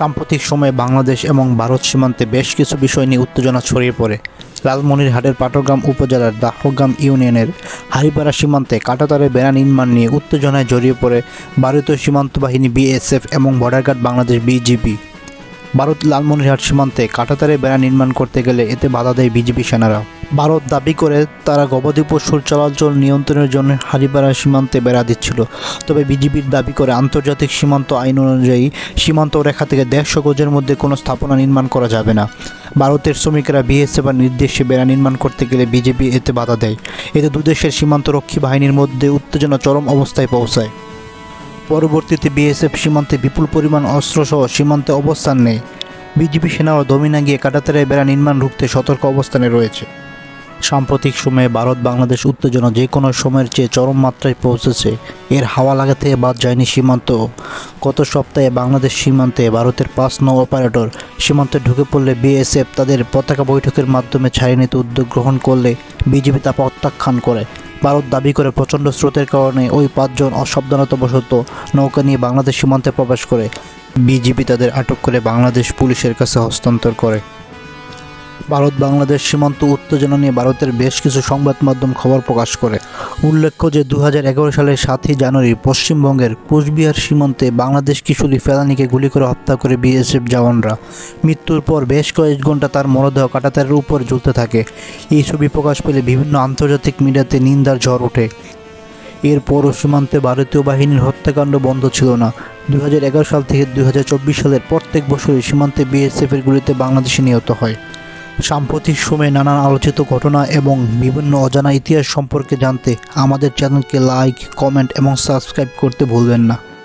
সাম্প্রতিক সময়ে বাংলাদেশ এবং ভারত সীমান্তে বেশ কিছু বিষয় নিয়ে উত্তেজনা ছড়িয়ে পড়ে। লালমনিরহাটের পাটগ্রাম উপজেলার দাহগ্রাম ইউনিয়নের হারিপাড়া সীমান্তে কাঁটাতারে বেড়া নির্মাণ নিয়ে উত্তেজনায় জড়িয়ে পড়ে ভারতীয় সীমান্ত বাহিনী বিএসএফ এবং border guard Bangladesh BGB. Bharat Lalmonirhat সীমান্তে কাঁটাতারে বেড়া নির্মাণ করতে গেলে এতে বাধা দেয় বিজেপি সেনারা। ভারত দাবি করে তারা গবাদি পশুর চলাচল নিয়ন্ত্রণের জন্য হারিপাড়া সীমান্তে বেড়া দিচ্ছিল। তবে বিজিবির দাবি করে আন্তর্জাতিক সীমান্ত আইন অনুযায়ী সীমান্ত রেখা থেকে দেড়শো গজের মধ্যে কোনো স্থাপনা নির্মাণ করা যাবে না। ভারতের শ্রমিকেরা বিএসএফ এর নির্দেশে বেড়া নির্মাণ করতে গেলে বিজেপি এতে বাধা দেয়। এতে দুদেশের সীমান্তরক্ষী বাহিনীর মধ্যে উত্তেজনা চরম অবস্থায় পৌঁছায়। পরবর্তীতে বিএসএফ সীমান্তে বিপুল পরিমাণ অস্ত্রসহ সীমান্তে অবস্থান নেয়। বিজেপি সেনারা দমিনা গিয়ে কাটাতারে বেড়া নির্মাণ রুখতে সতর্ক অবস্থানে রয়েছে। সাম্প্রতিক সময়ে ভারত বাংলাদেশ উত্তেজনা যে কোনো সময়ের চেয়ে চরম মাত্রায় পৌঁছেছে, এর হাওয়া লাগাতে বাদ যায়নি সীমান্ত। গত সপ্তাহে বাংলাদেশ সীমান্তে ভারতের পাঁচ নৌ অপারেটর সীমান্তে ঢুকে পড়লে বিএসএফ তাদের পতাকা বৈঠকের মাধ্যমে ছাড়িয়ে নিতে উদ্যোগ গ্রহণ করলে বিজেপি তা প্রত্যাখ্যান করে। ভারত দাবি করে প্রচণ্ড স্রোতের কারণে ওই পাঁচজন অসাবধানতাবশত নৌকা নিয়ে বাংলাদেশ সীমান্তে প্রবেশ করে। বিজিবি তাদের আটক করে বাংলাদেশ পুলিশের কাছে হস্তান্তর করে। ভারত বাংলাদেশ সীমান্ত উত্তেজনা নিয়ে ভারতের বেশ কিছু সংবাদ মাধ্যম খবর প্রকাশ করে। উল্লেখ্য যে দু হাজার এগারো সালের সাতই জানুয়ারি পশ্চিমবঙ্গের কোচবিহার সীমান্তে বাংলাদেশ কিশোরী ফেলানিকে গুলি করে হত্যা করে বিএসএফ জওয়ানরা। মৃত্যুর পর বেশ কয়েক ঘণ্টা তার মরদেহ কাটাতারের উপর ঝুলতে থাকে। এই ছবি প্রকাশ পেলে বিভিন্ন আন্তর্জাতিক মিডিয়াতে নিন্দার ঝড় ওঠে। এরপরও সীমান্তে ভারতীয় বাহিনীর হত্যাকাণ্ড বন্ধ ছিল না। দু হাজার এগারো সাল থেকে দুই হাজার চব্বিশ সালের প্রত্যেক বছরই সীমান্তে বিএসএফের গুলিতে বাংলাদেশি নিহত হয়। সাম্প্রতিক সময়ে নানান আলোচিত ঘটনা এবং বিভিন্ন অজানা ইতিহাস সম্পর্কে জানতে আমাদের চ্যানেলকে লাইক, কমেন্ট এবং সাবস্ক্রাইব করতে ভুলবেন না।